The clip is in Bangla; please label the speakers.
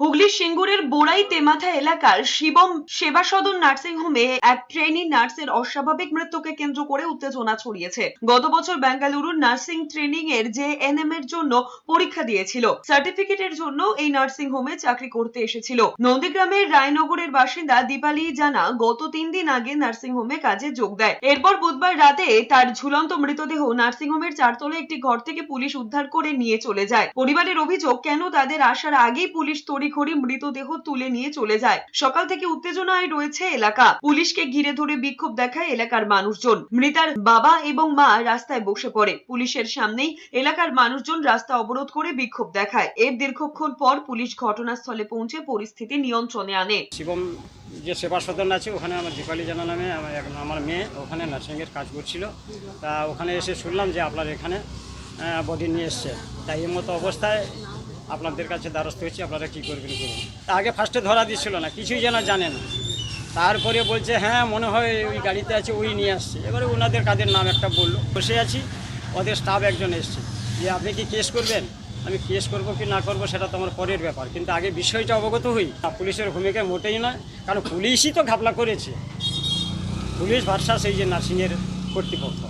Speaker 1: হুগলির সিঙ্গুরের বোড়াই তেমাথা এলাকার শিবম সেবা সদন নার্সিং হোমে এক ট্রেনি নার্সের অস্বাভাবিক মৃত্যুকে কেন্দ্র করে উত্তেজনা ছড়িয়েছে। গত বছর বেঙ্গালুরুর নার্সিং ট্রেনিং এর যে এনএম এর জন্য পরীক্ষা দিয়েছিল। সার্টিফিকেটের জন্য এই নার্সিং হোমে চাকরি করতে এসেছিল। নন্দীগ্রামের রায়নগরের বাসিন্দা দীপালি জানা গত তিন দিন আগে নার্সিং হোমে কাজে যোগ দেয়। এরপর বুধবার রাতে তার ঝুলন্ত মৃতদেহ নার্সিং হোমের চারতলা একটি ঘর থেকে পুলিশ উদ্ধার করে নিয়ে চলে যায়। পরিবারের অভিযোগ, কেন তাদের আসার আগেই পুলিশ তড়িঘড়ি মৃতদেহ তুলে নিয়ে চলে যায়। সকাল থেকে উত্তেজনায় রয়েছে এলাকা। পুলিশকে ঘিরে ধরে বিক্ষোভ দেখায় এলাকার মানুষজন। মৃতার বাবা এবং মা রাস্তায় বসে পড়ে। পুলিশের সামনেই এলাকার মানুষজন রাস্তা অবরোধ করে বিক্ষোভ দেখায়। এর দীর্ঘক্ষণ পর পুলিশ ঘটনাস্থলে পৌঁছে পরিস্থিতি নিয়ন্ত্রণে আনে।
Speaker 2: শিবম যে সেবা সদন আছে, ওখানে আমার দীপালি জানা নামে আমার আমার মেয়ে ওখানে নার্সিংয়ের কাজ করছিল। তা ওখানে এসে শুনলাম যে আপনার এখানে বডি নিয়ে এসছে। তাই এই মতো অবস্থায় আপনাদের কাছে দ্বারস্থ হচ্ছে আপনারা কী করবেন করুন। তা আগে ফার্স্টে ধরা দিচ্ছিল না, কিছুই যেন জানে না। তারপরে বলছে হ্যাঁ মনে হয় ওই গাড়িতে আছে, ওই নিয়ে আসছে। এবারে ওনাদের কাদের নাম একটা বলল। বসে আছি, ওদের স্টাফ একজন এসছে। যে, আপনি কি কেস করবেন? আমি কেস করব কি না করব সেটা তো আমার পরের ব্যাপার। কিন্তু আগে বিষয়টা অবগত হই। পুলিশের ভূমিকা মোটেই নয়, কারণ পুলিশই তো ঘাপলা করেছে। পুলিশ ভার্সাস এই যে নার্সিংয়ের কর্তৃপক্ষ।